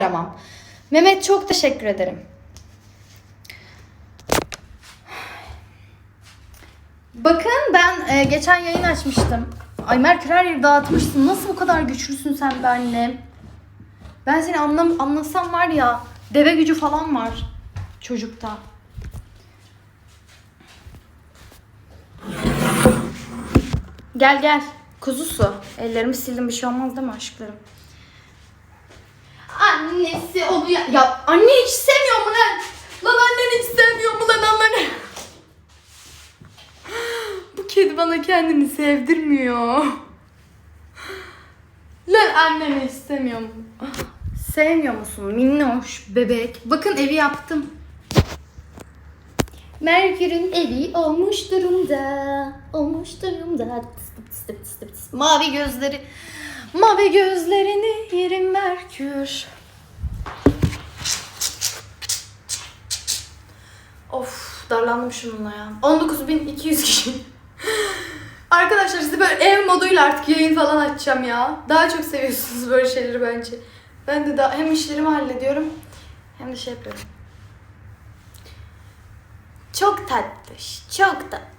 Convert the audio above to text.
Tamam. Mehmet çok teşekkür ederim. Bakın ben e, geçen yayın açmıştım. Ay Merkür her yeri dağıtmışsın. Nasıl bu kadar güçlüsün sen be? Ben seni anlam anlasam var ya deve gücü falan var çocukta. Gel gel. Kuzusu. Ellerimi sildim bir şey olmaz değil mi aşklarım? Annesi onu ya... Ya anne hiç sevmiyor mu lan? Lan annen hiç sevmiyor mu lan anne? Bu kedi bana kendini sevdirmiyor. Lan annem hiç sevmiyor mu? Sevmiyor musun? Minnoş, bebek. Bakın evi yaptım. Merkür'ün evi olmuş durumda. Olmuş durumda. Mavi gözleri. Mavi gözlerini yerim Merkür. Of darlandım şununla ya. 19.200 kişi. Arkadaşlar size böyle ev moduyla artık yayın falan açacağım ya. Daha çok seviyorsunuz böyle şeyleri bence. Ben de daha hem işlerimi hallediyorum hem de şey yapıyorum. Çok tatlış, çok tatlı.